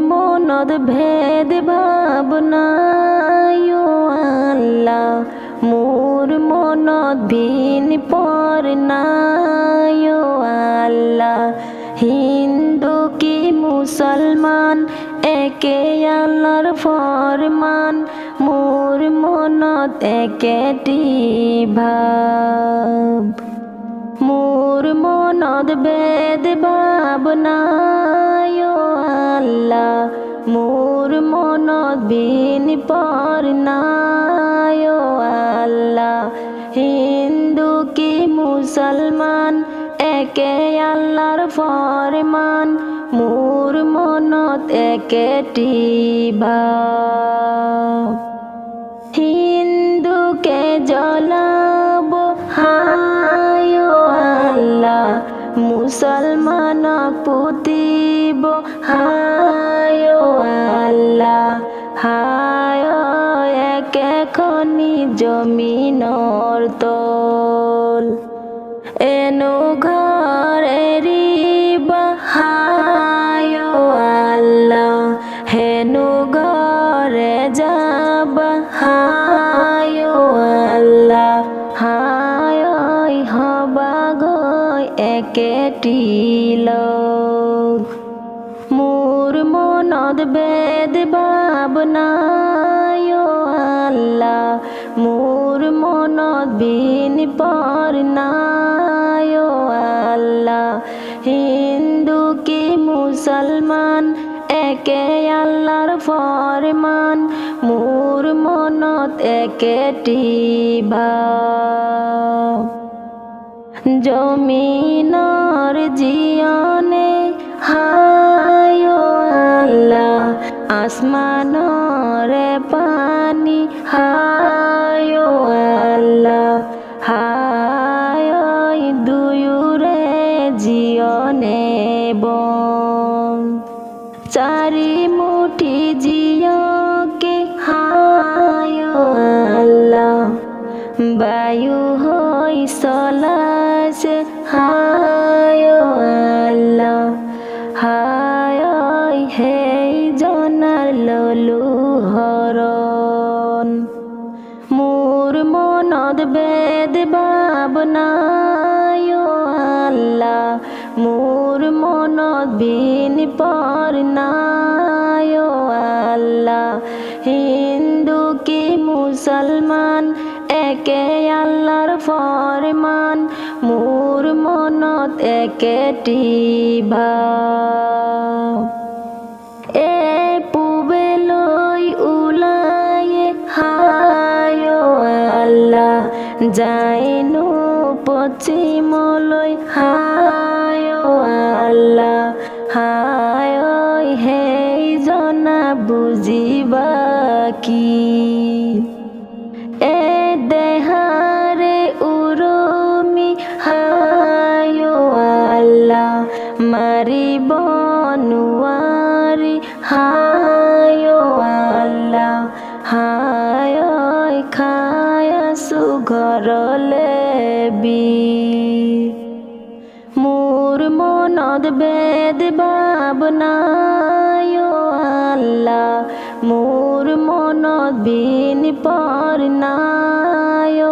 মনত ভেদ ভাবনায় আল্লাহ, মোর মনত ভিন পর নাই আল্লাহ। হিন্দু কি মুসলমান? একে আল্লাহর ফরমান, মোর মনত একেটি ভাব। মোর মনত ভেদ আল্লাহ মোর মনত বিন পর নাই আল্লাহ। হিন্দু কি মুসলমান? একে আল্লাহর ফরমান। মোর মনত একে ভাব। হিন্দুকে হায় একে খনি জমিনর তল। এনু ঘরেরি বাহায় আল্লাহ, হেনু ঘরে যাব, হায় আল্লাহ। হায় হবা গই একেটি লোক। মোর মনত বেদ ভাবনায় আল্লাহ, মোর মনত বিন পর নাই আল্লাহ, হিন্দু কি মুসলমান, একে আল্লাহর ফরমান, মোর মনত একেটি ভাব জমিনর জিয়নে আসমানরে পানি, হায় আল্লাহ, হায় দুয়ুরে জিয়নে বন। চারি মুঠি জিয়কে হায় আল্লাহ, বায়ু হই সলাস হায় আল্লাহ, হায় হে বেদ ভাবনায় আল্লাহ, মোর মনত বিন পর নাই আল্লাহ। হিন্দু কি মুসলমান? একে আল্লাহর ফরমান, মোর মনত একেটি ভাব। যাইনু পশ্চিমলৈ হায় আল্লাহ হায় হে জনা বুজিবা কি? সুঘরলে বি মোর মনত বেদ ভাবনায় আল্লাহ। মোর মনত বিন পর নাই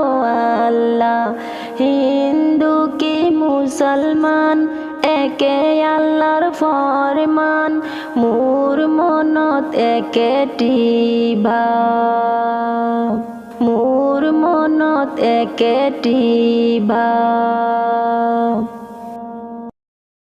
আল্লাহ। হিন্দু কি মুসলমান? একে আল্লাহর ফরমান। মোর মনত একেটি ভাব। মোর ভাব